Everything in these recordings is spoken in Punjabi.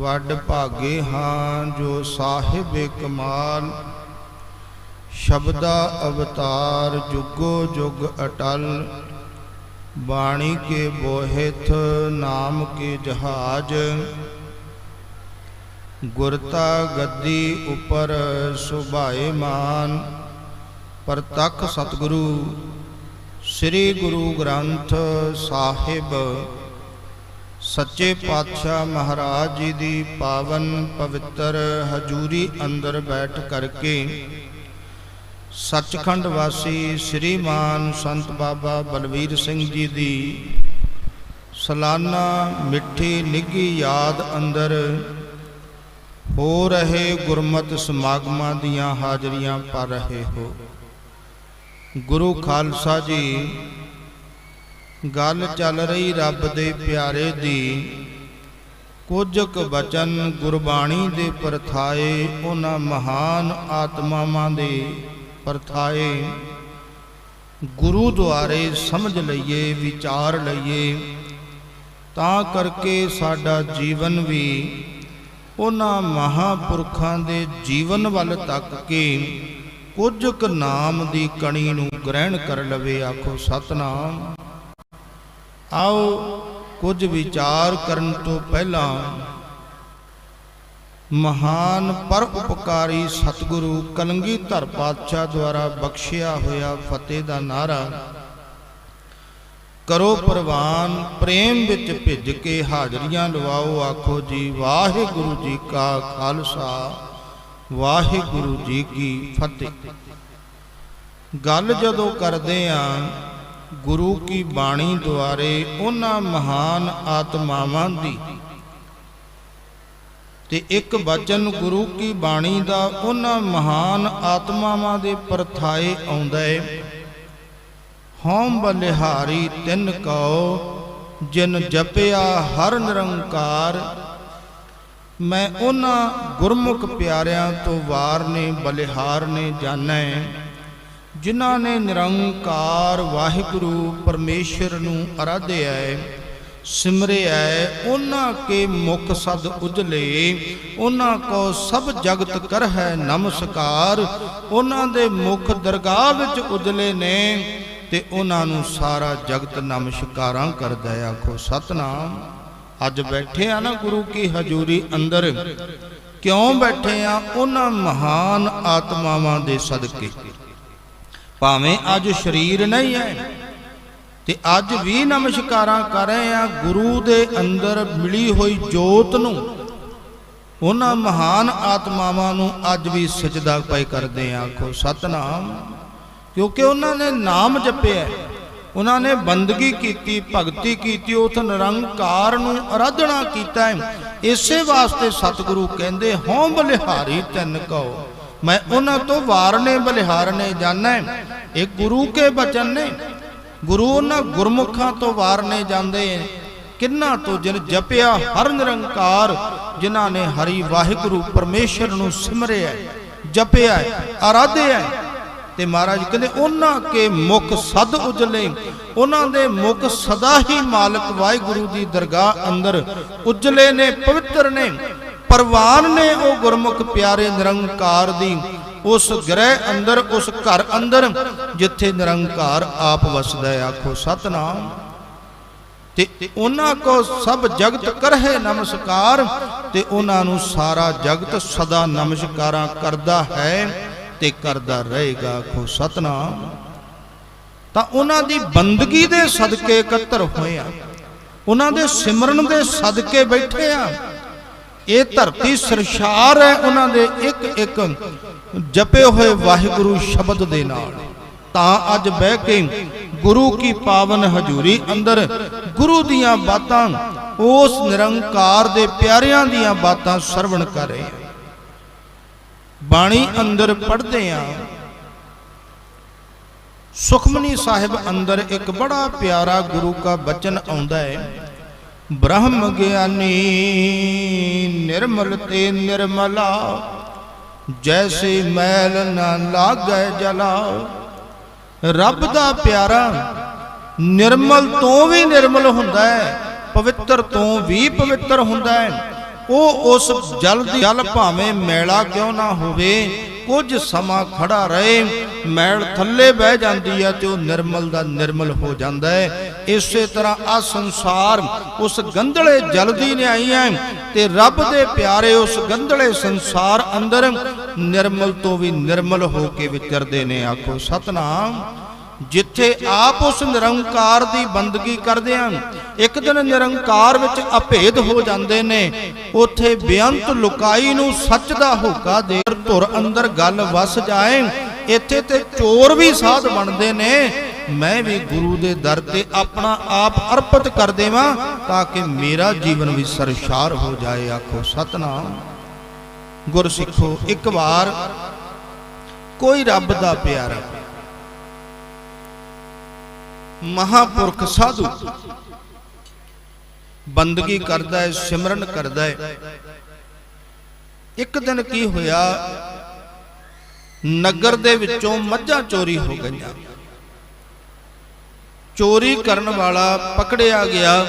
ਵੱਡ ਭਾਗੇ ਹਾਂ ਜੋ ਸਾਹਿਬ ਕਮਾਲ। ਸ਼ਬਦਾ ਅਵਤਾਰ ਜੁਗੋ ਜੁਗ ਅਟਲ। ਬਾਣੀ ਕੇ ਬੋਹਿਥ, ਨਾਮ ਕੇ ਜਹਾਜ। ਗੁਰਤਾ ਗੱਦੀ ਉਪਰ ਸੁਭਾਏ ਮਾਨ। ਪ੍ਰਤੱਖ ਸਤਿਗੁਰੂ, ਸ੍ਰੀ ਗੁਰੂ ਗ੍ਰੰਥ ਸਾਹਿਬ। ਸੱਚੇ ਪਾਤਸ਼ਾਹ ਮਹਾਰਾਜ ਜੀ ਦੀ ਪਾਵਨ ਪਵਿੱਤਰ ਹਜੂਰੀ ਅੰਦਰ ਬੈਠ ਕਰਕੇ ਸੱਚਖੰਡ ਵਾਸੀ ਸ੍ਰੀਮਾਨ ਸੰਤ ਬਾਬਾ ਬਲਵੀਰ ਸਿੰਘ ਜੀ ਦੀ ਸਲਾਨਾ ਮਿੱਠੀ ਨਿੱਘੀ ਯਾਦ ਅੰਦਰ ਹੋ ਰਹੇ ਗੁਰਮਤ ਸਮਾਗਮਾਂ ਦੀਆਂ ਹਾਜ਼ਰੀਆਂ ਭਰ ਰਹੇ ਹੋ। ਗੁਰੂ ਖਾਲਸਾ ਜੀ ਗੱਲ ਚੱਲ ਰਹੀ ਰੱਬ ਦੇ ਪਿਆਰੇ ਦੀ। ਕੁਝ ਕੁ ਬਚਨ ਗੁਰਬਾਣੀ ਦੇ ਪਰਥਾਏ, ਉਹਨਾਂ ਮਹਾਨ ਆਤਮਾਵਾਂ ਦੇ ਪਰਥਾਏ। ਗੁਰੂ ਦੁਆਰੇ ਸਮਝ ਲਈਏ, ਵਿਚਾਰ ਲਈਏ, ਤਾਂ ਕਰਕੇ ਸਾਡਾ ਜੀਵਨ ਵੀ ਉਹਨਾਂ ਮਹਾਪੁਰਖਾਂ ਦੇ ਜੀਵਨ ਵੱਲ ਤੱਕ ਕੇ ਕੁਝ ਕੁ ਨਾਮ ਦੀ ਕਣੀ ਨੂੰ ਗ੍ਰਹਿਣ ਕਰ ਲਵੇ, ਆਖੋ ਸਤਨਾਮ। ਆਓ ਕੁਝ ਵਿਚਾਰ ਕਰਨ ਤੋਂ ਪਹਿਲਾਂ ਮਹਾਨ ਪਰ ਉਪਕਾਰੀ ਸਤਿਗੁਰੂ ਕਲੰਗੀਧਰ ਪਾਤਸ਼ਾਹ ਦੁਆਰਾ ਬਖਸ਼ਿਆ ਹੋਇਆ ਫਤਿਹ ਦਾ ਨਾਰਾ, ਕਰੋ ਪ੍ਰਵਾਨ, ਪ੍ਰੇਮ ਵਿੱਚ ਭਿੱਜ ਕੇ ਹਾਜ਼ਰੀਆਂ ਲਵਾਓ। ਆਖੋ ਜੀ, ਵਾਹਿਗੁਰੂ ਜੀ ਕਾ ਖਾਲਸਾ, ਵਾਹਿਗੁਰੂ ਜੀ ਕੀ ਫਤਿਹ। ਗੱਲ ਜਦੋਂ ਕਰਦੇ ਆਂ ਗੁਰੂ ਕੀ ਬਾਣੀ ਦੁਆਰੇ ਉਹਨਾਂ ਮਹਾਨ ਆਤਮਾਵਾਂ ਦੀ। ਤੇ ਇੱਕ ਬਚਨ ਗੁਰੂ ਕੀ ਬਾਣੀ ਦਾ ਉਹਨਾਂ ਮਹਾਨ ਆਤਮਾਵਾਂ ਦੇ ਪਰਥਾਏ ਆਉਂਦਾ ਏ, ਹਉਮ ਬਲਿਹਾਰੀ ਤਿੰਨ ਕਉ, ਜਿਨ ਜਪਿਆ ਹਰ ਨਿਰੰਕਾਰ, ਮੈਂ ਉਹਨਾਂ ਗੁਰਮੁਖ ਪਿਆਰਿਆਂ ਤੋਂ ਵਾਰ ਨੇ ਬਲਿਹਾਰ ਨੇ ਜਾਣੈ। ਜਿਨ੍ਹਾਂ ਨੇ ਨਿਰੰਕਾਰ ਵਾਹਿਗੁਰੂ ਪਰਮੇਸ਼ਰ ਨੂੰ ਅਰਾਧਿਆ ਹੈ, ਸਿਮਰਿਆ ਉਹਨਾਂ ਕੇ ਮੁਖ ਸਦ ਉਜਲੇ, ਉਹਨਾਂ ਕੋ ਸਭ ਜਗਤ ਕਰ ਹੈ ਨਮਸਕਾਰ, ਉਹਨਾਂ ਦੇ ਮੁਖ ਦਰਗਾਹ ਵਿੱਚ ਉਜਲੇ ਨੇ ਤੇ ਉਹਨਾਂ ਨੂੰ ਸਾਰਾ ਜਗਤ ਨਮਸਕਾਰਾਂ ਕਰਦਾ ਆਖੋ ਸਤਨਾਮ। ਅੱਜ ਬੈਠੇ ਆ ਨਾ ਗੁਰੂ ਕੀ ਹਜ਼ੂਰੀ ਅੰਦਰ, ਕਿਉਂ ਬੈਠੇ ਆ? ਉਹਨਾਂ ਮਹਾਨ ਆਤਮਾਵਾਂ ਦੇ ਸਦਕੇ। ਭਾਵੇਂ ਅੱਜ ਸਰੀਰ ਨਹੀਂ ਹੈ, ਤੇ ਅੱਜ ਵੀ ਨਮਸਕਾਰਾਂ ਕਰ ਰਹੇ ਆ ਗੁਰੂ ਦੇ ਅੰਦਰ ਮਿਲੀ ਹੋਈ ਜੋਤ ਨੂੰ, ਉਹਨਾਂ ਮਹਾਨ ਆਤਮਾਵਾਂ ਨੂੰ ਅੱਜ ਵੀ ਸਜਦਾ ਪਏ ਕਰਦੇ ਆ ਆਖੋ ਸਤਨਾਮ। ਕਿਉਂਕਿ ਉਹਨਾਂ ਨੇ ਨਾਮ ਜਪਿਆ, ਉਹਨਾਂ ਨੇ ਬੰਦਗੀ ਕੀਤੀ, ਭਗਤੀ ਕੀਤੀ ਉਥ ਨਿਰੰਕਾਰ ਨੂੰ ਅਰਾਧਨਾ ਕੀਤਾ ਹੈ। ਇਸੇ ਵਾਸਤੇ ਸਤਿਗੁਰੂ ਕਹਿੰਦੇ, ਹਉ ਬਲਿਹਾਰੀ ਤਨ ਕਉ। ਮੈਂ ਉਹਨਾਂ ਤੋਂ ਵਾਰਨੇ ਬਲਿਹਾਰਨੇ ਜਾਣੈ। ਇਹ ਗੁਰੂ ਕੇ ਬਚਨ ਨੇ। ਗੁਰੂ ਉਹਨਾਂ ਗੁਰਮੁਖਾਂ ਤੋਂ ਵਾਰਨੇ ਜਾਂਦੇ ਕਿੰਨਾ ਤੋਂ ਜਿਨ ਜਪਿਆ ਹਰ ਨਿਰੰਕਾਰ, ਜਿਨ੍ਹਾਂ ਨੇ ਹਰੀ ਵਾਹਿਗੁਰੂ ਪਰਮੇਸ਼ਰ ਨੂੰ ਸਿਮਰਿਆ, ਜਪਿਆ, ਆਰਾਧਿਆ। ਤੇ ਮਹਾਰਾਜ ਕਹਿੰਦੇ, ਉਹਨਾਂ ਕੇ ਮੁਖ ਸਦ ਉਜਲੇ, ਉਹਨਾਂ ਦੇ ਮੁਖ ਸਦਾ ਹੀ ਮਾਲਕ ਵਾਹਿਗੁਰੂ ਦੀ ਦਰਗਾਹ ਅੰਦਰ ਉਜਲੇ ਨੇ, ਪਵਿੱਤਰ ਨੇ। ਪਰਵਾਨ ਨੇ ਉਹ ਗੁਰਮੁਖ ਪਿਆਰੇ ਨਿਰੰਕਾਰ ਦੀ ਉਸ ਗ੍ਰਹਿ ਅੰਦਰ, ਉਸ ਘਰ ਅੰਦਰ, ਜਿੱਥੇ ਨਿਰੰਕਾਰ ਆਪ ਵਸਦਾ ਹੈ। ਆਖੋ, ਸਤਨਾਮ। ਤੇ ਉਹਨਾਂ ਕੋ ਸਭ ਜਗਤ ਕਰਹਿ ਨਮਸਕਾਰ, ਤੇ ਉਹਨਾਂ ਨੂੰ ਸਾਰਾ ਜਗਤ ਸਦਾ ਨਮਸਕਾਰਾਂ ਕਰਦਾ ਹੈ ਤੇ ਕਰਦਾ ਰਹੇਗਾ। ਆਖੋ, ਸਤਨਾਮ। ਤਾਂ ਉਹਨਾਂ ਦੀ ਬੰਦਗੀ ਦੇ ਸਦਕੇ ਇਕੱਤਰ ਹੋਏ ਆ। ਉਹਨਾਂ ਦੇ ਸਿਮਰਨ ਦੇ ਸਦਕੇ ਬੈਠੇ ਆ। ਇਹ ਧਰਤੀ ਸਰਸ਼ਾਰ ਹੈ, ਉਹਨਾਂ ਦੇ ਇੱਕ ਇੱਕ ਜਪੇ ਹੋਏ ਵਾਹਿਗੁਰੂ ਸ਼ਬਦ ਦੇ ਨਾਲ। ਤਾਂ ਅੱਜ ਬਹਿ ਕੇ ਗੁਰੂ ਕੀ ਪਾਵਨ ਹਜ਼ੂਰੀ ਅੰਦਰ ਗੁਰੂ ਦੀਆਂ ਬਾਤਾਂ, ਉਸ ਨਿਰੰਕਾਰ ਦੇ ਪਿਆਰਿਆਂ ਦੀਆਂ ਬਾਤਾਂ ਸਰਵਣ ਕਰ ਰਹੇ ਹਾਂ। ਬਾਣੀ ਅੰਦਰ ਪੜ੍ਹਦੇ ਹਾਂ। ਸੁਖਮਨੀ ਸਾਹਿਬ ਅੰਦਰ ਇੱਕ ਬੜਾ ਪਿਆਰਾ ਗੁਰੂ ਦਾ ਬਚਨ ਆਉਂਦਾ ਹੈ। ਬ੍ਰਹਮ ਗਿਆਨੀ ਨਿਰਮਲ ਤੇ ਨਿਰਮਲਾ, ਜੈਸੇ ਮੈਲ ਨਾ ਲਾਗੈ ਜਲਾ। ਰੱਬ ਦਾ ਪਿਆਰਾ ਨਿਰਮਲ ਤੋਂ ਵੀ ਨਿਰਮਲ ਹੁੰਦਾ ਹੈ, ਪਵਿੱਤਰ ਤੋਂ ਵੀ ਪਵਿੱਤਰ ਹੁੰਦਾ ਹੈ। ਉਹ ਉਸ ਜਲ ਦੀ ਜਲ ਭਾਵੇਂ ਮੈਲਾ ਕਿਉਂ ਨਾ ਹੋਵੇ ਕੁਝ ਸਮਾਂ ਖੜਾ ਰਹੇ, ਮੈਲ ਥੱਲੇ ਬਹਿ ਜਾਂਦੀ ਹੈ ਤੇ ਉਹ ਨਿਰਮਲ ਦਾ ਨਿਰਮਲ ਹੋ ਜਾਂਦਾ ਹੈ। ਇਸੇ ਤਰ੍ਹਾਂ ਆ ਸੰਸਾਰ ਉਸ ਗੰਧਲੇ ਜਲ ਦੀ ਨਿਆਈ ਹੈ ਤੇ ਰੱਬ ਦੇ ਪਿਆਰੇ ਉਸ ਗੰਧਲੇ ਸੰਸਾਰ ਅੰਦਰ ਨਿਰਮਲ ਤੋਂ ਵੀ ਨਿਰਮਲ ਹੋ ਕੇ ਵਿਚਰਦੇ ਨੇ। ਆਖੋ, ਸਤਨਾਮ। ਜਿੱਥੇ ਆਪ ਉਸ ਨਿਰੰਕਾਰ ਦੀ ਬੰਦਗੀ ਕਰਦੇ ਹਨ, ਇੱਕ ਦਿਨ ਨਿਰੰਕਾਰ ਵਿੱਚ ਅਭੇਦ ਹੋ ਜਾਂਦੇ ਨੇ, ਉਥੇ ਬੇਅੰਤ ਲੁਕਾਈ ਨੂੰ ਸੱਚ ਦਾ ਹੋਕਾ ਦੇ ਧੁਰ ਅੰਦਰ ਗੱਲ ਵਸ ਜਾਏ, ਇੱਥੇ ਤੇ ਚੋਰ ਵੀ ਸਾਧ ਬਣਦੇ ਨੇ, ਮੈਂ ਵੀ ਗੁਰੂ ਦੇ ਦਰ ਤੇ ਆਪਣਾ ਆਪ ਅਰਪਿਤ ਕਰ ਦੇਵਾਂ, ਤਾਂ ਕਿ ਮੇਰਾ ਜੀਵਨ ਵੀ ਸਰਸ਼ਾਰ ਹੋ ਜਾਏ, ਆਖੋ ਸਤਨਾਮ। ਗੁਰ ਸਿੱਖੋ ਇੱਕ ਵਾਰ ਕੋਈ ਰੱਬ ਦਾ ਪਿਆਰਾ ਮਹਾਪੁਰਖ ਸਾਧੂ। ਬੰਦਗੀ ਕਰਦਾ ਹੈ ਸਿਮਰਨ ਕਰਦਾ ਹੈ ਇੱਕ ਦਿਨ ਕੀ ਹੋਇਆ? ਨਗਰ ਦੇ ਵਿੱਚੋਂ ਮੱਝਾਂ ਚੋਰੀ ਹੋ ਗਈਆਂ। ਚੋਰੀ ਕਰਨ ਵਾਲਾ ਪਕੜਿਆ ਗਿਆ।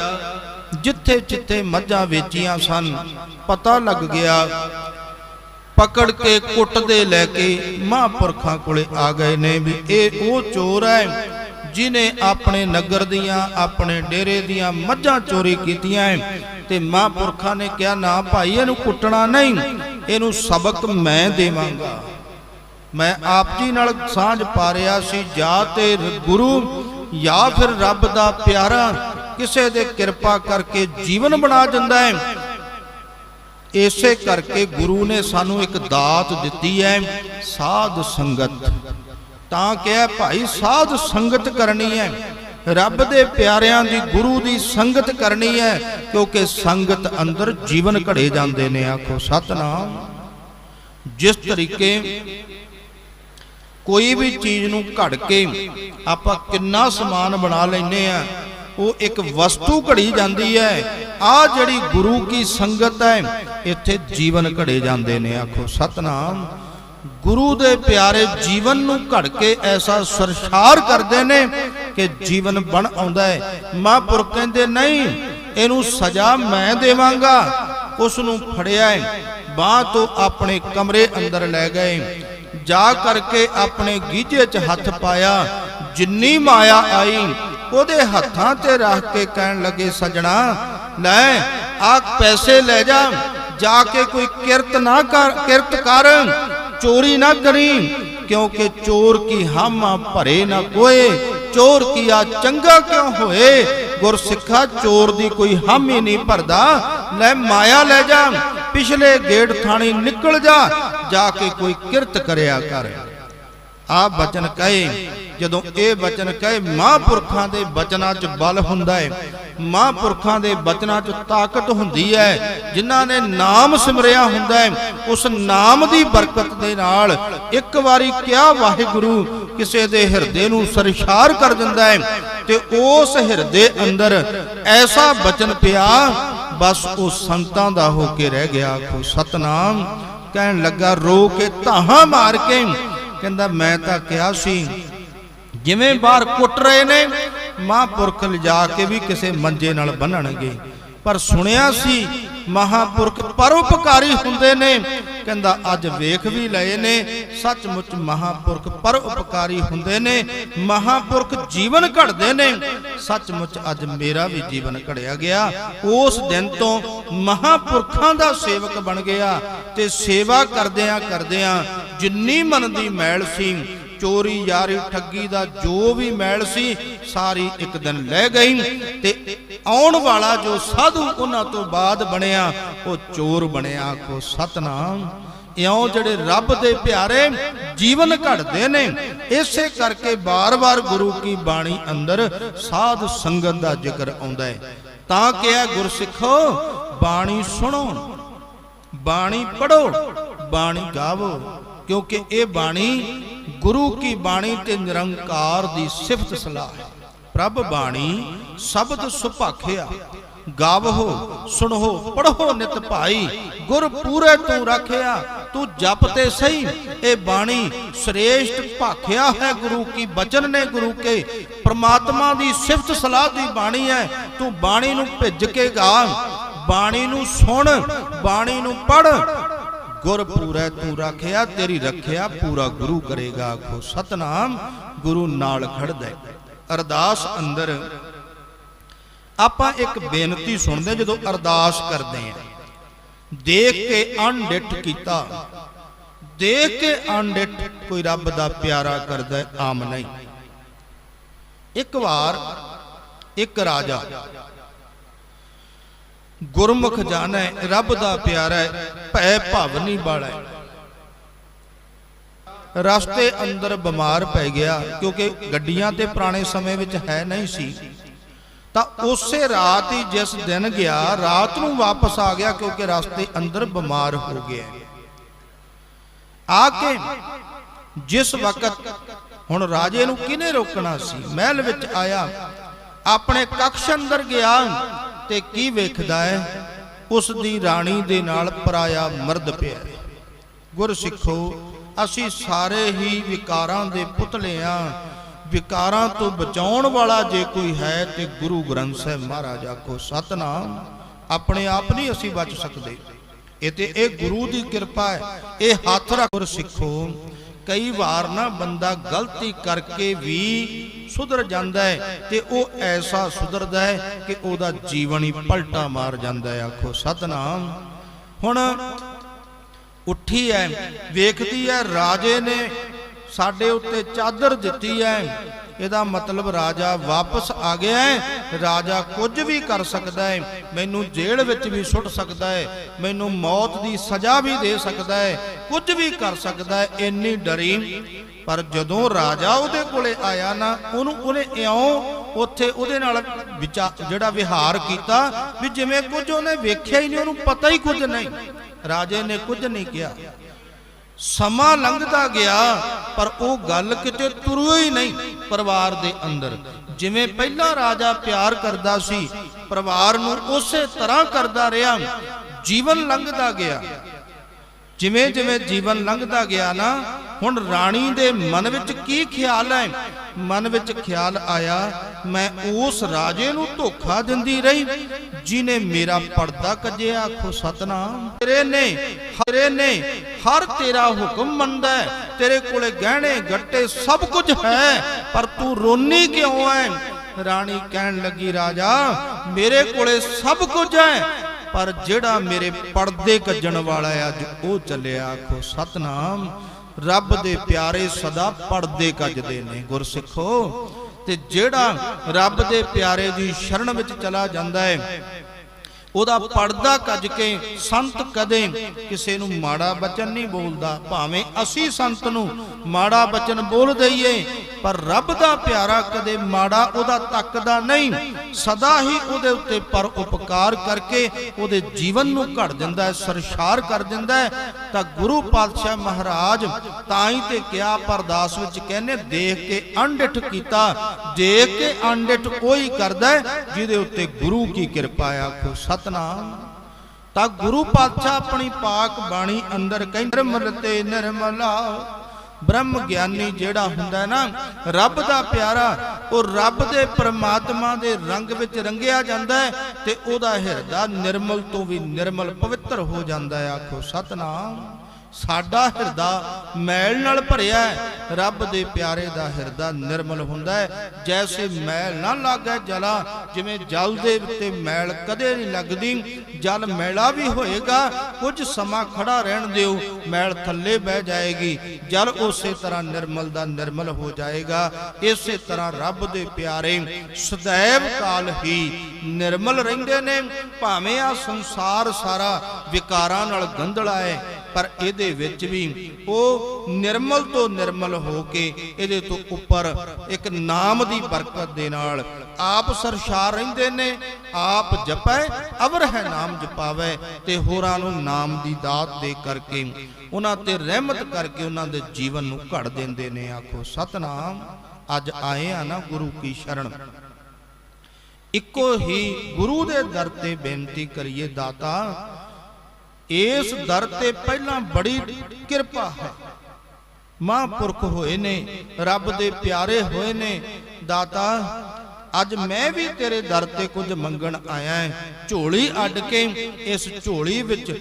ਜਿੱਥੇ ਜਿੱਥੇ ਮੱਝਾਂ ਵੇਚੀਆਂ ਸਨ, ਪਤਾ ਲੱਗ ਗਿਆ। ਪਕੜ ਕੇ ਕੁੱਟਦੇ ਲੈ ਕੇ ਮਹਾਂਪੁਰਖਾਂ ਕੋਲੇ ਆ ਗਏ ਨੇ ਵੀ ਇਹ ਉਹ ਚੋਰ ਹੈ। ਜਿਨੇ ਆਪਣੇ ਨਗਰ ਦੀਆਂ, ਆਪਣੇ ਡੇਰੇ ਦੀਆਂ ਮੱਝਾਂ ਚੋਰੀ ਕੀਤੀਆਂ ਹੈ ਤੇ ਮਹਾਂਪੁਰਖਾਂ ਨੇ ਕਿਹਾ, ਨਾ ਭਾਈ, ਇਹਨੂੰ ਕੁੱਟਣਾ ਨਹੀਂ, ਇਹਨੂੰ ਸਬਕ ਮੈਂ ਦੇਵਾਂਗਾ। ਮੈਂ ਆਪ ਜੀ ਨਾਲ ਸਾਂਝ ਪਾ ਰਿਆ ਸੀ, ਜਾਂ ਤੇ ਗੁਰੂ ਜਾਂ ਫਿਰ ਰੱਬ ਦਾ ਪਿਆਰਾ, ਕਿਸੇ ਦੇ ਕਿਰਪਾ ਕਰਕੇ ਜੀਵਨ ਬਣਾ ਦਿੰਦਾ ਹੈ ਇਸੇ ਕਰਕੇ ਗੁਰੂ ਨੇ ਸਾਨੂੰ ਇੱਕ ਦਾਤ ਦਿੱਤੀ ਹੈ ਸਾਧ ਸੰਗਤ। ਤਾਂ ਕਿਹਾ, ਭਾਈ, ਸਾਧ ਸੰਗਤ ਕਰਨੀ ਹੈ। ਰੱਬ ਦੇ ਪਿਆਰਿਆਂ ਦੀ, ਗੁਰੂ ਦੀ ਸੰਗਤ ਕਰਨੀ ਹੈ, ਕਿਉਂਕਿ ਸੰਗਤ ਅੰਦਰ ਜੀਵਨ ਘੜੇ ਜਾਂਦੇ ਨੇ। ਆਖੋ, ਸਤਨਾਮ। ਜਿਸ ਤਰੀਕੇ ਕੋਈ ਵੀ ਚੀਜ਼ ਨੂੰ ਘੜ ਕੇ ਆਪਾਂ ਕਿੰਨਾ ਸਮਾਨ ਬਣਾ ਲੈਨੇ ਆ ਉਹ ਇੱਕ ਵਸਤੂ ਘੜੀ ਜਾਂਦੀ ਹੈ। ਆ ਜਿਹੜੀ ਗੁਰੂ ਕੀ ਸੰਗਤ ਹੈ, ਇੱਥੇ ਜੀਵਨ ਘੜੇ ਜਾਂਦੇ ਨੇ। ਆਖੋ, ਸਤਨਾਮ। ਗੁਰੂ ਦੇ ਪਿਆਰੇ ਜੀਵਨ ਨੂੰ ਘੜ ਕੇ ਐਸਾ ਸਰਸ਼ਾਰ ਕਰਦੇ ਨੇ ਕਿ ਜੀਵਨ ਬਣ ਆਉਂਦਾ ਹੈ। ਮਹਾਂਪੁਰ ਕਹਿੰਦੇ, ਨਹੀਂ, ਇਹਨੂੰ ਸਜ਼ਾ ਮੈਂ ਦੇਵਾਂਗਾ। ਉਸ ਨੂੰ ਫੜਿਆ ਬਾਹ ਤੋਂ ਆਪਣੇ ਕਮਰੇ ਅੰਦਰ ਲੈ ਗਏ। ਜਾ ਕਰਕੇ ਆਪਣੇ ਗੀਜੇ 'ਚ ਹੱਥ ਪਾਇਆ। ਜਿੰਨੀ ਮਾਇਆ ਆਈ, ਉਹਦੇ ਹੱਥਾਂ ਤੇ ਰੱਖ ਕੇ ਕਹਿਣ ਲੱਗੇ, ਸਜਣਾ, ਲੈ ਆ ਪੈਸੇ ਲੈ ਜਾ। ਜਾ ਕੇ ਕੋਈ ਕਿਰਤ ਨਾ ਕਰ, ਕਿਰਤ ਕਰ। ਚੋਰੀ ਨਾ ਕਰੀ, ਕਿਉਂਕਿ ਚੋਰ ਕੀ ਹਾਮਾ ਭਰੇ ਨਾ ਕੋਏ, ਚੋਰ ਕੀਆ ਚੰਗਾ ਕਿਉਂ ਹੋਏ? ਗੁਰਸਿੱਖਾ ਚੋਰ ਦੀ ਕੋਈ ਹਾਮੀ ਨਹੀਂ ਭਰਦਾ। ਲੈ ਮਾਇਆ ਲੈ ਜਾ, ਪਿਛਲੇ ਗੇਟ ਥਾਣੀ ਨਿਕਲ ਜਾ ਜਾ ਕੇ ਕੋਈ ਕਿਰਤ ਕਰਿਆ ਕਰ। ਆ ਬਚਨ ਕਹੇ ਜਦੋਂ ਇਹ ਬਚਨ ਕਹੇ, ਮਹਾਂਪੁਰਖਾਂ ਦੇ ਬਚਨਾਂ 'ਚ ਬਲ ਹੁੰਦਾ ਹੈ ਮਹਾਂਪੁਰਖਾਂ ਦੇ ਬਚਨਾਂ 'ਚ ਤਾਕਤ ਹੁੰਦੀ ਹੈ ਜਿਨ੍ਹਾਂ ਨੇ ਨਾਮ ਸਿਮਰਿਆ ਹੁੰਦਾ ਹੈ ਉਸ ਨਾਮ ਦੀ ਬਰਕਤ ਦੇ ਨਾਲ ਇੱਕ ਵਾਰੀ ਕਿਹਾ ਵਾਹਿਗੁਰੂ ਕਿਸੇ ਦੇ ਹਿਰਦੇ ਨੂੰ ਸਰਸ਼ਾਰ ਕਰ ਦਿੰਦਾ ਹੈ ਤੇ ਉਸ ਹਿਰਦੇ ਅੰਦਰ ਐਸਾ ਬਚਨ ਪਿਆ, ਬਸ ਉਹ ਸੰਤਾਂ ਦਾ ਹੋ ਕੇ ਰਹਿ ਗਿਆ ਆਖੋ ਸਤਨਾਮ। ਕਹਿਣ ਲੱਗਾ, ਰੋ ਕੇ ਧਾਹਾਂ ਮਾਰ ਕੇ, ਕਹਿੰਦਾ, ਮੈਂ ਤਾਂ ਕਿਹਾ ਸੀ ਜਿਵੇਂ ਬਾਹਰ ਕੁੱਟ ਰਹੇ ਨੇ, ਮਹਾਂਪੁਰਖ ਲਿਜਾ ਕੇ ਵੀ ਕਿਸੇ ਮੰਜੇ ਨਾਲ ਬੰਨਣਗੇ। ਪਰ ਸੁਣਿਆ ਸੀ, ਮਹਾਂਪੁਰਖ ਪਰਉਪਕਾਰੀ ਹੁੰਦੇ ਨੇ। ਕਹਿੰਦਾ, ਅੱਜ ਵੇਖ ਵੀ ਲਏ ਨੇ, ਸੱਚਮੁੱਚ ਮਹਾਂਪੁਰਖ ਪਰਉਪਕਾਰੀ ਹੁੰਦੇ ਨੇ। ਮਹਾਂਪੁਰਖ ਜੀਵਨ ਘੜਦੇ ਨੇ। ਸੱਚਮੁੱਚ ਅੱਜ ਮੇਰਾ ਵੀ ਜੀਵਨ ਘੜਿਆ ਗਿਆ। ਉਸ ਦਿਨ ਤੋਂ ਮਹਾਂਪੁਰਖਾਂ ਦਾ ਸੇਵਕ ਬਣ ਗਿਆ ਤੇ ਸੇਵਾ ਕਰਦਿਆਂ ਕਰਦਿਆਂ ਜਿੰਨੀ ਮਨ ਦੀ ਮੈਲ ਸੀ ਚੋਰੀ ਯਾਰੀ ਠੱਗੀ ਦਾ ਜੋ ਵੀ ਮੈਲ ਸੀ, ਸਾਰੀ ਇੱਕ ਦਿਨ ਲੈ ਗਈ ਤੇ ਆਉਣ ਵਾਲਾ ਜੋ ਸਾਧੂ ਉਹਨਾਂ ਤੋਂ ਬਾਅਦ ਬਣਿਆ, ਉਹ ਚੋਰ ਬਣਿਆ ਕੋ ਸਤਨਾਮ। ਇਉਂ ਜਿਹੜੇ ਰੱਬ ਦੇ ਪਿਆਰੇ ਜੀਵਨ ਘੜਦੇ ਨੇ, ਇਸੇ ਕਰਕੇ ਬਾਰ-ਬਾਰ ਗੁਰੂ ਕੀ ਬਾਣੀ ਅੰਦਰ ਸਾਧ ਸੰਗਤ ਦਾ ਜ਼ਿਕਰ ਆਉਂਦਾ ਹੈ। ਤਾਂ ਕਿਹਾ ਗੁਰਸਿੱਖੋ, ਬਾਣੀ ਸੁਣੋ, ਬਾਣੀ ਪੜੋ ਬਾਣੀ ਗਾਵੋ, ਕਿਉਂਕਿ ਇਹ ਬਾਣੀ ਗੁਰੂ ਕੀ ਬਾਣੀ ਤੇ ਨਿਰੰਕਾਰ ਦੀ ਸਿਫਤ ਸਲਾਹ ਹੈ। ਪ੍ਰਭ ਬਾਣੀ ਸ਼ਬਦ ਸੁਭਾਖਿਆ, ਗਾਵਹੋ ਸੁਣੋ ਪੜੋ ਨਿਤ ਭਾਈ, ਗੁਰ ਪੂਰੇ ਤੂੰ ਰੱਖਿਆ, ਤੂੰ ਜਪ ਤੇ ਸਹੀ, ਇਹ ਬਾਣੀ ਸ੍ਰੇਸ਼ਟ ਭਾਖਿਆ ਹੈ ਗੁਰੂ ਕੀ ਬਚਨ ਨੇ ਗੁਰੂ ਕੇ। ਪ੍ਰਮਾਤਮਾ ਦੀ ਸਿਫਤ ਸਲਾਹ ਦੀ ਬਾਣੀ ਹੈ, ਤੂੰ ਬਾਣੀ ਨੂੰ ਭਿੱਜ ਕੇ ਗਾ, ਬਾਣੀ ਨੂੰ ਸੁਣ, ਬਾਣੀ ਨੂੰ ਪੜ ਗੁਰ ਪੂਰੈ ਤੂੰ ਰੱਖਿਆ, ਤੇਰੀ ਰੱਖਿਆ ਪੂਰਾ ਗੁਰੂ ਕਰੇਗਾ। ਆਖੋ, ਸਤਨਾਮ ਗੁਰੂ ਨਾਲ ਖੜਦਾ ਅਰਦਾਸ ਅੰਦਰ ਆਪਾਂ ਇੱਕ ਬੇਨਤੀ ਸੁਣਦੇ ਜਦੋਂ ਅਰਦਾਸ ਕਰਦੇ ਆ ਦੇਖ ਕੇ ਅਣਡਿੱਠ ਕੀਤਾ, ਦੇਖ ਕੇ ਅਣਡਿੱਠ ਕੋਈ ਰੱਬ ਦਾ ਪਿਆਰਾ ਕਰਦਾ ਆਮ ਨਹੀਂ। ਇੱਕ ਵਾਰ ਇੱਕ ਰਾਜਾ ਗੁਰਮੁਖ ਜਾਣੈ, ਰੱਬ ਦਾ ਪਿਆਰਾ, ਭੈ ਭਵਨੀ ਬਾਲਾ। ਰਸਤੇ ਅੰਦਰ ਬਿਮਾਰ ਪੈ ਗਿਆ, ਕਿਉਂਕਿ ਗੱਡੀਆਂ ਤੇ ਪੁਰਾਣੇ ਸਮੇਂ ਵਿੱਚ ਹੈ ਨਹੀਂ ਸੀ। ਤਾਂ ਉਸੇ ਰਾਤ ਹੀ ਜਿਸ ਦਿਨ ਗਿਆ, ਰਾਤ ਨੂੰ ਵਾਪਸ ਆ ਗਿਆ, ਕਿਉਂਕਿ ਰਸਤੇ ਅੰਦਰ ਬਿਮਾਰ ਹੋ ਗਿਆ। ਆ ਕੇ ਜਿਸ ਵਕਤ ਹੁਣ ਰਾਜੇ ਨੂੰ ਕਿਹਨੇ ਰੋਕਣਾ ਸੀ? ਮਹਿਲ ਵਿੱਚ ਆਇਆ, ਆਪਣੇ ਕਕਸ਼ ਅੰਦਰ ਗਿਆ। ਤੇ ਕੀ ਵੇਖਦਾ ਹੈ? ਉਸ ਦੀ ਰਾਣੀ ਦੇ ਨਾਲ ਪਰਾਇਆ ਮਰਦ ਪਿਆ ਗੁਰ ਸਿੱਖੋ, ਅਸੀਂ ਸਾਰੇ ਹੀ ਵਿਕਾਰਾਂ ਦੇ ਪੁਤਲੇ ਆ। ਵਿਕਾਰਾਂ ਤੋਂ ਬਚਾਉਣ ਵਾਲਾ ਜੇ ਕੋਈ ਹੈ ਤੇ ਗੁਰੂ ਗ੍ਰੰਥ ਸਾਹਿਬ ਮਹਾਰਾਜ ਆਖੋ, ਸਤਨਾਮ, ਆਪਣੇ ਆਪ ਨਹੀਂ ਅਸੀਂ ਬਚ ਸਕਦੇ। ਇਹ ਤੇ ਇਹ ਗੁਰੂ ਦੀ ਕਿਰਪਾ ਹੈ। ਇਹ ਹੱਥ ਰੱਖ ਗੁਰ ਸਿੱਖੋ ਕਈ ਵਾਰ ਨਾ ਬੰਦਾ ਗਲਤੀ ਕਰਕੇ ਵੀ ਸੁਧਰ ਜਾਂਦਾ ਹੈ ਤੇ ਉਹ ਐਸਾ ਸੁਧਰਦਾ ਹੈ ਕਿ ਉਹਦਾ ਜੀਵਨ ਹੀ ਪਲਟਾ ਮਾਰ ਜਾਂਦਾ ਹੈ। ਆਖੋ, ਸਤਨਾਮ। ਹੁਣ ਉੱਠੀ ਹੈ, ਵੇਖਦੀ ਹੈ, ਰਾਜੇ ਨੇ ਸਾਡੇ ਉੱਤੇ ਚਾਦਰ ਦਿੱਤੀ ਐ। ਇਹਦਾ ਮਤਲਬ ਰਾਜਾ ਵਾਪਸ ਆ ਗਿਆ ਹੈ ਰਾਜਾ ਕੁਝ ਵੀ ਕਰ ਸਕਦਾ ਹੈ ਮੈਨੂੰ ਜੇਲ੍ਹ ਵਿੱਚ ਵੀ ਸੁੱਟ ਸਕਦਾ ਹੈ ਮੈਨੂੰ ਮੌਤ ਦੀ ਸਜ਼ਾ ਵੀ ਦੇ ਸਕਦਾ ਹੈ ਕੁਝ ਵੀ ਕਰ ਸਕਦਾ ਹੈ ਇੰਨੀ ਡਰੀ। ਪਰ ਜਦੋਂ ਰਾਜਾ ਉਹਦੇ ਕੋਲੇ ਆਇਆ ਨਾ, ਉਹਨੂੰ ਉਹਨੇ ਇਉਂ ਉੱਥੇ ਉਹਦੇ ਨਾਲ ਵਿਚਾ, ਜਿਹੜਾ ਵਿਹਾਰ ਕੀਤਾ ਵੀ ਜਿਵੇਂ ਕੁਝ ਉਹਨੇ ਵੇਖਿਆ ਹੀ ਨਹੀਂ, ਉਹਨੂੰ ਪਤਾ ਹੀ ਕੁਝ ਨਹੀਂ। ਰਾਜੇ ਨੇ ਕੁਝ ਨਹੀਂ ਕਿਹਾ। ਸਮਾਂ ਲੰਘਦਾ ਗਿਆ, ਪਰ ਉਹ ਗੱਲ ਕਿਤੇ ਤੁਰਿਓ ਹੀ ਨਹੀਂ ਪਰਿਵਾਰ ਦੇ ਅੰਦਰ। ਜਿਵੇਂ ਪਹਿਲਾਂ ਰਾਜਾ ਪਿਆਰ ਕਰਦਾ ਸੀ, ਪਰਿਵਾਰ ਨੂੰ ਉਸੇ ਤਰ੍ਹਾਂ ਕਰਦਾ ਰਿਹਾ, ਜੀਵਨ ਲੰਘਦਾ ਗਿਆ। ਜਿਵੇਂ ਜਿਵੇਂ ਜੀਵਨ ਲੰਘਦਾ ਗਿਆ ਨਾ ਹੁਣ ਰਾਣੀ ਦੇ ਮਨ ਵਿੱਚ ਕੀ ਖਿਆਲ ਹੈ? ਮਨ ਵਿੱਚ ਖਿਆਲ ਆਇਆ, ਮੈਂ ਉਸ ਰਾਜੇ ਨੂੰ ਧੋਖਾ ਦਿੰਦੀ ਰਹੀ, ਜਿਨੇ ਮੇਰਾ ਪਰਦਾ ਕੱਜਿਆ। ਆਖੋ, ਸਤਨਾਮ, ਤੇਰੇ ਨੇ ਹਰੇ ਨੇ ਹਰ ਤੇਰਾ ਹੁਕਮ ਮੰਨਦਾ ਤੇਰੇ ਕੋਲੇ ਗਹਿਣੇ, ਗੱਟੇ ਸਭ ਕੁਝ ਹੈ, ਪਰ ਤੂੰ ਰੋਨੀ ਕਿਉਂ ਐ ਰਾਣੀ ਕਹਿਣ ਲੱਗੀ, ਰਾਜਾ, ਮੇਰੇ ਕੋਲੇ ਸਭ ਕੁਝ ਹੈ, ਪਰ ਜਿਹੜਾ ਮੇਰੇ ਪਰਦੇ ਕੱਜਣ ਵਾਲਾ ਹੈ, ਅੱਜ ਉਹ ਚੱਲਿਆ। ਆਖੋ, ਸਤਨਾਮ ਰੱਬ ਦੇ ਪਿਆਰੇ ਸਦਾ ਪਰਦੇ ਕੱਜਦੇ ਨੇ, ਗੁਰਸਿੱਖੋ। ਤੇ ਜਿਹੜਾ ਰੱਬ ਦੇ ਪਿਆਰੇ ਦੀ ਸ਼ਰਨ ਵਿੱਚ ਚਲਾ ਜਾਂਦਾ ਹੈ, ਉਹਦਾ ਪਰਦਾ ਕੱਜ ਕੇ ਸੰਤ ਕਦੇ ਕਿਸੇ ਨੂੰ ਮਾੜਾ ਬਚਨ ਨਹੀਂ ਬੋਲਦਾ। ਭਾਵੇਂ ਅਸੀਂ ਸੰਤ ਨੂੰ ਮਾੜਾ ਬਚਨ ਬੋਲ ਦਈਏ, ਪਰ ਰੱਬ ਦਾ ਪਿਆਰਾ ਕਦੇ ਮਾੜਾ ਉਹਦਾ ਤੱਕਦਾ ਨਹੀਂ। ਸਦਾ ਹੀ ਉਹਦੇ ਉੱਤੇ ਪਰ ਉਪਕਾਰ ਕਰਕੇ ਉਹਦੇ ਜੀਵਨ ਨੂੰ ਘੜ ਦਿੰਦਾ ਹੈ, ਸਰਸ਼ਾਰ ਕਰ ਦਿੰਦਾ ਹੈ। ਤਾਂ ਗੁਰੂ ਪਾਤਸ਼ਾਹ ਮਹਾਰਾਜ ਤਾਂ ਹੀ ਤੇ ਕਿਹਾ ਪਰਦਾਸ ਵਿੱਚ ਕਹਿੰਦੇ, ਦੇਖ ਕੇ ਅਣਡਿਠ ਕੀਤਾ, ਦੇਖ ਕੇ ਅਣਡਿਠ ਕੋਈ ਕਰਦਾ ਜਿਹਦੇ ਉੱਤੇ ਗੁਰੂ ਕੀ ਕਿਰਪਾ ਆਖੋ ਸਤਨਾਮ। ਤਾਂ ਗੁਰੂ ਪਾਤਸ਼ਾਹ ਆਪਣੀ ਪਾਕ ਬਾਣੀ ਅੰਦਰ ਕਹਿੰਦੇ, ਨਿਰਮਲ ਤੇ ਨਿਰਮਲਾ ਬ੍ਰਹਮ ਗਿਆਨੀ ਜਿਹੜਾ ਹੁੰਦਾ ਨਾ, ਰੱਬ ਦਾ ਪਿਆਰਾ, ਉਹ ਰੱਬ ਦੇ ਪਰਮਾਤਮਾ ਦੇ ਰੰਗ ਵਿੱਚ ਰੰਗਿਆ ਜਾਂਦਾ ਹੈ ਤੇ ਉਹਦਾ ਹਿਰਦਾ ਨਿਰਮਲ ਤੋਂ ਵੀ ਨਿਰਮਲ ਪਵਿੱਤਰ ਹੋ ਜਾਂਦਾ ਹੈ। ਆਖੋ, ਸਤਨਾਮ। ਸਾਡਾ ਹਿਰਦਾ ਮੈਲ ਨਾਲ ਭਰਿਆ ਹੈ। ਰੱਬ ਦੇ ਪਿਆਰੇ ਦਾ ਹਿਰਦਾ ਨਿਰਮਲ ਹੁੰਦਾ ਹੈ। ਜੈਸੇ ਮੈਲ ਨਾ ਲੱਗੇ ਜਲਾ, ਜਿਵੇਂ ਜਲ ਦੇ ਉੱਤੇ ਮੈਲ ਕਦੇ ਨਹੀਂ ਲੱਗਦੀ। ਜਲ ਮੈਲਾ ਵੀ ਹੋਏਗਾ, ਕੁਝ ਸਮਾਂ ਖੜਾ ਰਹਿਣ ਦਿਓ, ਮੈਲ ਥੱਲੇ ਬਹਿ ਜਾਏਗੀ। ਜਲ ਉਸੇ ਤਰ੍ਹਾਂ ਨਿਰਮਲ ਦਾ ਨਿਰਮਲ ਹੋ ਜਾਏਗਾ। ਇਸੇ ਤਰ੍ਹਾਂ ਰੱਬ ਦੇ ਪਿਆਰੇ ਸदैव ਕਾਲ ਹੀ ਨਿਰਮਲ ਰਹਿੰਦੇ ਨੇ। ਭਾਵੇਂ ਆ ਸੰਸਾਰ ਸਾਰਾ ਵਿਕਾਰਾਂ ਨਾਲ ਗੰਧਲਾ ਹੈ ਪਰ ਇਹਦੇ ਵਿੱਚ ਵੀ ਉਹ ਨਿਰਮਲ ਤੋਂ ਨਿਰਮਲ ਹੋ ਕੇ ਇਹਦੇ ਤੋਂ ਉੱਪਰ ਇੱਕ ਨਾਮ ਦੀ ਬਰਕਤ ਦੇ ਨਾਲ ਆਪ ਸਰਸ਼ਾਰ ਰਹਿੰਦੇ ਨੇ, ਆਪ ਜਪੈ, ਅਵਰ ਹੈ ਨਾਮ ਜਪਾਵੇ ਤੇ ਹੋਰਾਂ ਨੂੰ ਨਾਮ ਦੀ ਦਾਤ ਦੇ ਕਰਕੇ ਉਹਨਾਂ ਤੇ ਰਹਿਮਤ ਕਰਕੇ ਉਹਨਾਂ ਦੇ ਜੀਵਨ ਨੂੰ ਘੜ ਦਿੰਦੇ ਨੇ। ਆਖੋ, ਸਤਨਾਮ, ਅੱਜ ਆਏ ਆ ਨਾ ਗੁਰੂ ਕੀ ਸ਼ਰਨ। ਇੱਕੋ ਹੀ ਗੁਰੂ ਦੇ ਦਰ ਤੇ ਬੇਨਤੀ ਕਰੀਏ ਦਾਤਾ ਇਸ ਦਰ ਤੇ ਪਹਿਲਾਂ ਬੜੀ ਕਿਰਪਾ ਹੈ। ਮਹਾਂਪੁਰਖ ਹੋਏ ਨੇ, ਰੱਬ ਦੇ ਪਿਆਰੇ ਹੋਏ ਨੇ। ਦਾਤਾ, ਅੱਜ ਮੈਂ ਵੀ ਤੇਰੇ ਦਰ ਤੇ ਕੁਝ ਮੰਗਣ ਆਇਆ ਹਾਂ ਝੋਲੀ ਅੱਡ ਕੇ ਇਸ ਝੋਲੀ ਵਿੱਚ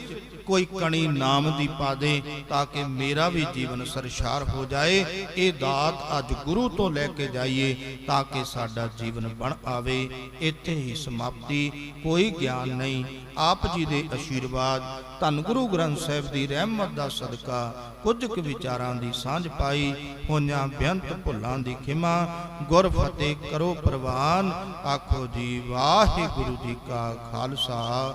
ਕੋਈ ਕਣੀ ਨਾਮ ਦੀ ਪਾ ਦੇ ਤਾਂ ਕਿ ਮੇਰਾ ਵੀ ਜੀਵਨ ਸਰਸ਼ਾਰ ਹੋ ਜਾਏ। ਇਹ ਦਾਤ ਅੱਜ ਗੁਰੂ ਤੋਂ ਲੈ ਕੇ ਜਾਈਏ ਤਾਂ ਕਿ ਸਾਡਾ ਜੀਵਨ ਬਣ ਆਵੇ। ਇੱਥੇ ਹੀ ਸਮਾਪਤੀ। ਕੋਈ ਗਿਆਨ ਨਹੀਂ। ਆਪ ਜੀ ਦੇ ਅਸ਼ੀਰਵਾਦ। ਧੰਨ ਗੁਰੂ ਗ੍ਰੰਥ ਸਾਹਿਬ ਦੀ ਰਹਿਮਤ ਦਾ ਸਦਕਾ। ਕੁਝ ਕੁ ਵਿਚਾਰਾਂ ਦੀ ਸਾਂਝ ਪਾਈ। ਹੋਈਆਂ ਬੇਅੰਤ ਭੁੱਲਾਂ ਦੀ ਖਿਮਾ। ਗੁਰ ਫਤਿਹ ਕਰੋ ਪ੍ਰਵਾਨ। ਆਖੋ ਜੀ, ਵਾਹਿਗੁਰੂ ਜੀ ਕਾ ਖਾਲਸਾ।